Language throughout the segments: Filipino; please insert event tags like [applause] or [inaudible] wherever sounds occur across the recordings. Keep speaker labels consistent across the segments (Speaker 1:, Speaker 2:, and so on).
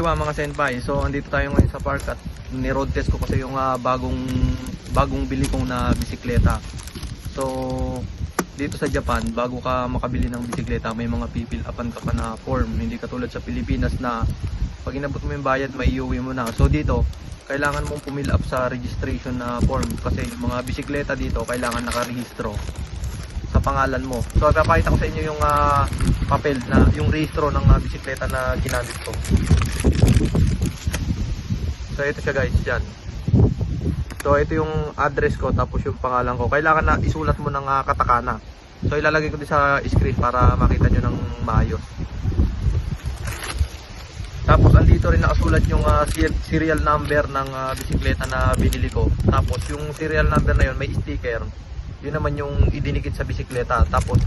Speaker 1: Konnichiwa mga senpai. So andito tayo ngayon sa park at ni-road test ko kasi yung ah, bagong bagong bili kong na bisikleta. So dito sa Japan, bago ka makabili ng bisikleta, may mga pipil upan ka pa na form. Hindi katulad sa Pilipinas na pag inabot mo yung bayad, may iuwi mo na. So dito, kailangan mong pumill up sa registration na form kasi yung mga bisikleta dito kailangan nakarehistro sa pangalan mo. So papakita ko sa inyo yung ah, papel na yung rehistro ng ah, bisikleta na ginamit ko. So ito siya guys, diyan. So ito yung address ko tapos yung pangalan ko. Kailangan na isulat mo ng ah, katakana. So ilalagay ko din sa screen para makita nyo ng maayos. Tapos andito rin nakasulat yung ser- serial number ng ah, bisikleta na binili ko. Tapos yung serial number na yun may sticker. Yun naman yung idinikit sa bisikleta. Tapos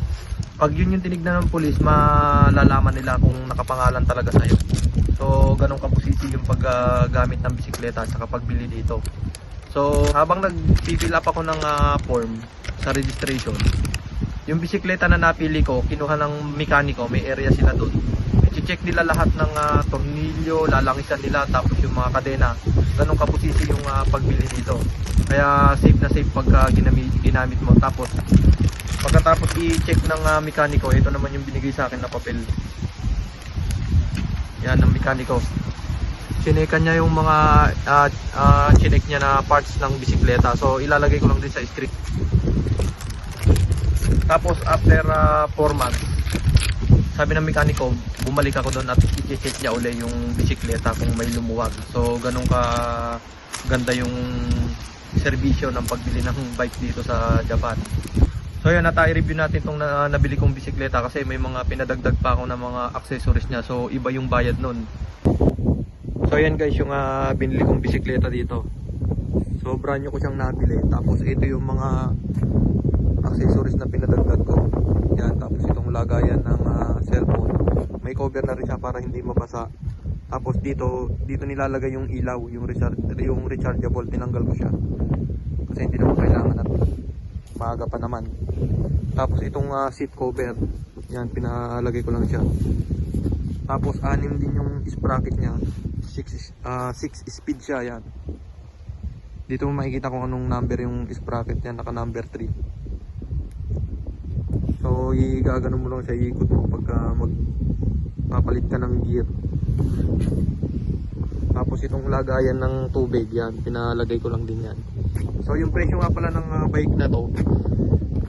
Speaker 1: pag yun yung tinignan ng pulis, malalaman nila kung nakapangalan talaga sa'yo. So ganun kabusisi yung paggamit ng bisikleta sa pagbili dito. So habang nag-fill up ako ng ah, form sa registration, yung bisikleta na napili ko, kinuha ng mekaniko, may area sila doon. I-check nila lahat ng ah, tornilyo, lalangisan nila, tapos yung mga kadena. Ganun kapusisi yung ah, pagbili dito. Kaya safe na safe pagka ginamit, ginamit mo. Tapos, pagkatapos i-check ng ah, mekaniko, ito naman yung binigay sa akin na papel. Yan, ng mekaniko. Chinekan niya yung mga ah, ah, chinek niya na parts ng bisikleta. So, ilalagay ko lang din sa script. Tapos after 4 months, sabi ng mekaniko, bumalik ako doon at i-check niya uli yung bisikleta kung may lumuwag. So ganun ka ganda yung serbisyo ng pagbili ng bike dito sa Japan. So yun, nata i-review natin itong na, nabili kong bisikleta kasi may mga pinadagdag pa ako ng mga accessories niya. So iba yung bayad nun. So yan guys yung ah, binili kong bisikleta dito. So brand ko siyang nabili. Tapos ito yung mga accessories na pinadagdag ko. Yan, tapos itong lagayan ng ah, cellphone. May cover na rin siya para hindi mabasa. Tapos dito, dito nilalagay yung ilaw, yung, recharge, yung rechargeable, tinanggal ko siya. Kasi hindi naman kailangan at maaga pa naman. Tapos itong ah, seat cover, yan, pinalagay ko lang siya. Tapos anim din yung sprocket niya. 6 6 speed siya, yan. Dito mo makikita kung anong number yung sprocket niya, naka number 3. So, igagano mo lang siya, iikot mo pagka mag papalit ka ng gear. Tapos itong lagayan ng tubig, yan, pinalagay ko lang din yan. So, yung presyo nga pala ng ah, bike na to,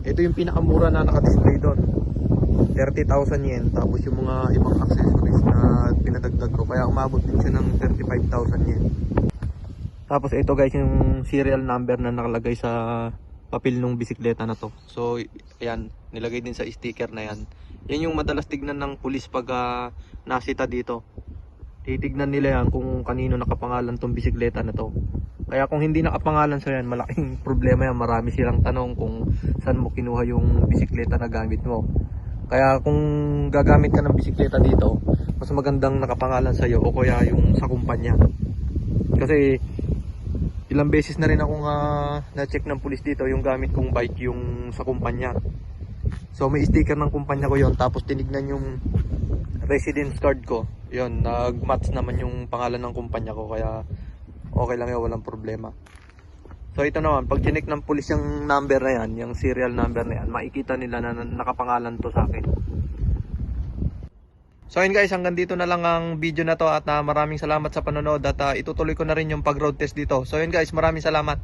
Speaker 1: ito yung pinakamura na naka-display doon. 30,000 yen. Tapos yung mga ibang accessories na pinadagdag ko, kaya umabot din siya ng 35,000 yen. Tapos ito guys yung serial number na nakalagay sa papel ng bisikleta na to. So ayan, nilagay din sa sticker na yan. Yan yung madalas tignan ng pulis pag ah, nasita dito. Titignan nila yan kung kanino nakapangalan tong bisikleta na to. Kaya kung hindi nakapangalan sa yan, malaking [laughs] problema yan. Marami silang tanong kung saan mo kinuha yung bisikleta na gamit mo. Kaya kung gagamit ka ng bisikleta dito, mas magandang nakapangalan sa iyo o kaya yung sa kumpanya. Kasi ilang beses na rin akong ah, na-check ng pulis dito yung gamit kong bike yung sa kumpanya. So may sticker ng kumpanya ko yon tapos tinignan yung residence card ko. Yon, nag-match naman yung pangalan ng kumpanya ko kaya okay lang yun, walang problema. So ito naman, pag chinek ng pulis yung number na yan, yung serial number na yan, makikita nila na- nakapangalan to sa akin. So ayun guys, hanggang dito na lang ang video na to at ah, maraming salamat sa panonood at ah, itutuloy ko na rin yung pag-road test dito. So ayun guys, maraming salamat.